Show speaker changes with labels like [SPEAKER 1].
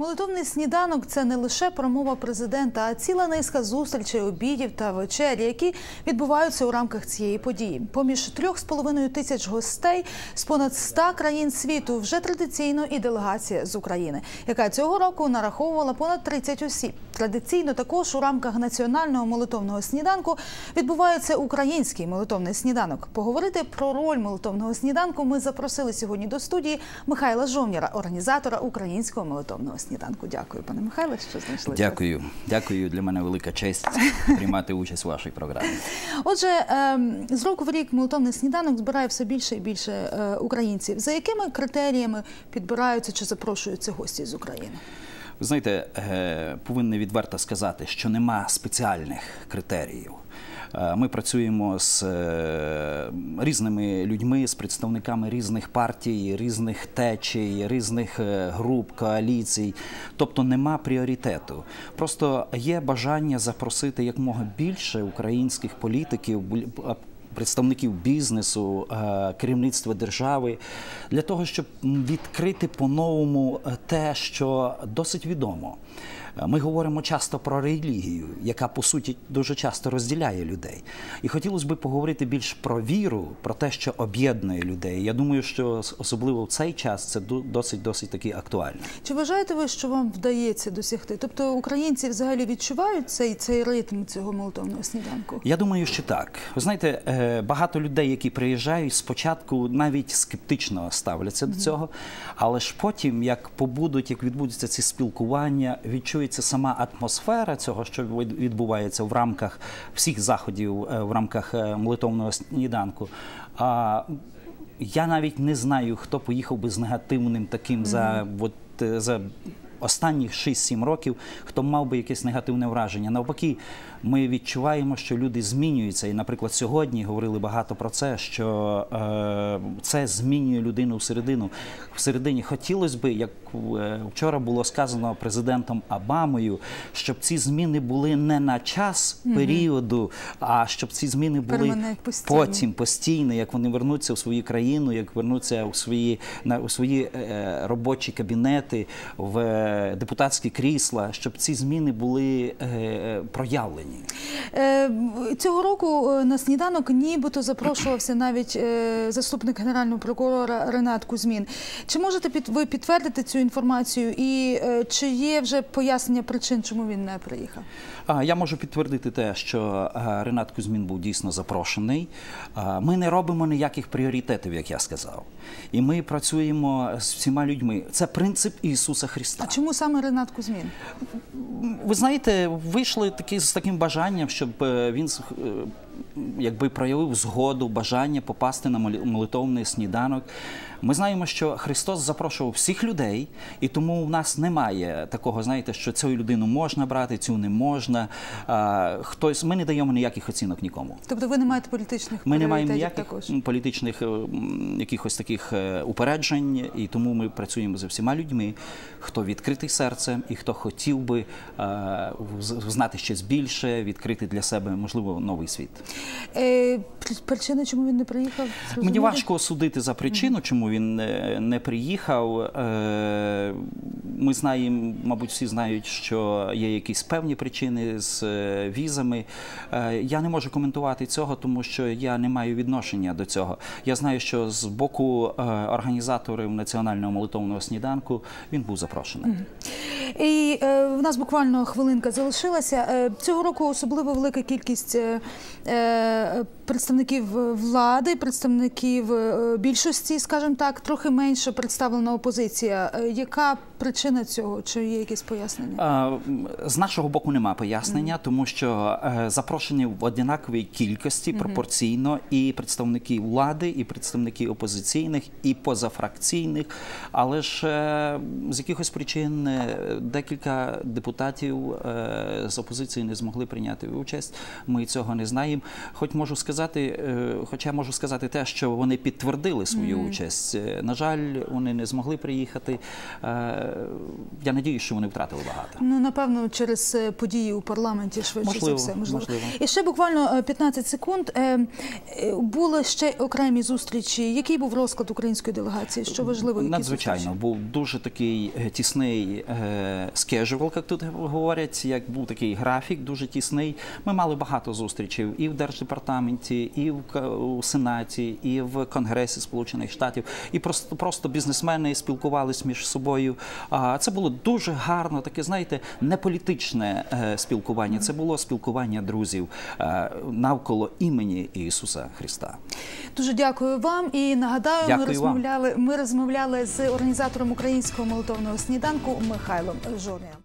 [SPEAKER 1] Молитовний сніданок це не лише промова президента, а ціла низка зустрічей, обідів та вечері, які відбуваються у рамках цієї події. Поміж трьох з половиною тисяч гостей з понад ста країн світу вже традиційно і делегація з України, яка цього року нараховувала понад 30 осіб. Традиційно також у рамках національного молитовного сніданку відбувається український молитовний сніданок. Поговорити про роль молитовного сніданку ми запросили сьогодні до студії Михайла Жовніра, організатора українського молитовного сніданку. Дякую, пане Михайле, що знайшли.
[SPEAKER 2] Дякую, дякую. Для мене велика честь приймати участь у вашій програмі.
[SPEAKER 1] Отже, ем, з року в рік молитовний сніданок збирає все більше і більше е, українців. За якими критеріями підбираються чи запрошуються гості з України?
[SPEAKER 2] Ви знаєте, е, повинен відверто сказати, що нема спеціальних критеріїв. Е, Ми працюємо з е, різними людьми, з представниками різних партій, різних течій, різних е, груп, коаліцій. Тобто нема пріоритету. Просто є бажання запросити якомога більше українських політиків, представників бізнесу, керівництва держави для того, щоб відкрити по-новому те, що досить відомо. Е, Ми говоримо часто про релігію, яка по суті дуже часто розділяє людей. І хотілося б поговорити більш про віру, про те, що об'єднує людей. Я думаю, що особливо в цей час це досить досить таки актуально.
[SPEAKER 1] Чи вважаєте ви, що вам вдається досягти? Тобто українці взагалі відчувають цей, цей ритм цього молитовного сніданку?
[SPEAKER 2] Я думаю, що так. Ви знаєте, е, багато людей, які приїжджають, спочатку навіть скептично ставляться до цього, але ж потім, як побудуть, як відбудуться ці спілкування, відчується сама атмосфера цього, що від- відбувається в рамках всіх заходів, е, в рамках е, молитовного сніданку. А я навіть не знаю, хто поїхав би з негативним таким за от, е, за. Останніх 6-7 років, хто мав би якесь негативне враження. Навпаки, ми відчуваємо, що люди змінюються. І, наприклад, сьогодні говорили багато про це, що е, це змінює людину всередину. Всередині хотілося б, як е, вчора було сказано президентом Обамою, щоб ці зміни були не на час періоду, а щоб ці зміни були потім постійно, як вони вернуться в свою країну, як вернуться у свої на у свої е, робочі кабінети, в депутатські крісла, щоб ці зміни були проявлені.
[SPEAKER 1] Е, Цього року е, на сніданок нібито запрошувався навіть е, заступник генерального прокурора Ренат Кузьмін. Чи можете ви підтвердити цю інформацію і чи є вже пояснення причин, чому він не приїхав?
[SPEAKER 2] Я можу підтвердити те, що Ренат Кузьмін був дійсно запрошений. Ми не робимо ніяких пріоритетів, як я сказав. І ми працюємо з всіма людьми. Це принцип Ісуса Христа.
[SPEAKER 1] А чому саме Ренат Кузьмін?
[SPEAKER 2] Ви знаєте, вийшли такі з таким бажанням, щоб е, він е, якби проявив згоду, бажання попасти на молитовний сніданок. Ми знаємо, що Христос запрошував всіх людей, і тому в нас немає такого, знаєте, що цю людину можна брати, цю не можна. А, Хтось ми не даємо ніяких оцінок нікому.
[SPEAKER 1] Тобто ви не маєте політичних
[SPEAKER 2] Ми не маємо ніяких
[SPEAKER 1] також?
[SPEAKER 2] політичних е, якихось таких е, упереджень, і тому ми працюємо з всіма людьми, хто відкритий серцем і хто хотів би е, вз- знати щось більше, відкрити для себе можливо новий світ.
[SPEAKER 1] Е, при- причини, чому він не приїхав?
[SPEAKER 2] Мені важко судити за причину, чому він е, не приїхав. Е, Ми знаємо, мабуть, всі знають, що є якісь певні причини з е, візами. Я не можу коментувати цього, тому що я не маю відношення до цього. Я знаю, що з боку організаторів національного молитовного сніданку він був запрошений.
[SPEAKER 1] І в нас буквально хвилинка залишилася. Цього року особливо велика кількість представників влади, представників е, більшості, скажімо так, трохи менше представлена опозиція. Е, яка причина цього? Чи є якісь пояснення?
[SPEAKER 2] З нашого боку нема пояснення, тому що е, запрошені в однаковій кількості пропорційно і представники влади, і представники опозиційних, і позафракційних. Але ж е, з якихось причин е, декілька депутатів е, з опозиції не змогли прийняти участь. Ми цього не знаємо. Хоч можу сказати. Сказати, е, хоча можу сказати те, що вони підтвердили свою участь. Е, На жаль, вони не змогли приїхати. Е, Я надію, що вони втратили багато.
[SPEAKER 1] Ну, напевно, через події у парламенті швидше
[SPEAKER 2] Можливо,
[SPEAKER 1] за все. Можливо.
[SPEAKER 2] можливо.
[SPEAKER 1] І ще буквально е, 15 секунд. Були ще окремі зустрічі. Який був розклад української делегації? Що важливо? які
[SPEAKER 2] Надзвичайно
[SPEAKER 1] зустрічі?
[SPEAKER 2] був дуже такий тісний schedule, як тут говорять, як був такий графік, дуже тісний. Ми мали багато зустрічей і в держдепартаменті, і в у Сенаті, і в Конгресі Сполучених Штатів. І просто просто бізнесмени спілкувалися між собою. А це було дуже гарно, таке, знаєте, не політичне е, спілкування. Це було спілкування друзів е, навколо імені Ісуса Христа.
[SPEAKER 1] Дуже дякую вам і нагадаю, ми
[SPEAKER 2] Дякую вам.
[SPEAKER 1] розмовляли. Ми розмовляли з організатором українського молитовного сніданку Михайлом Жорнія.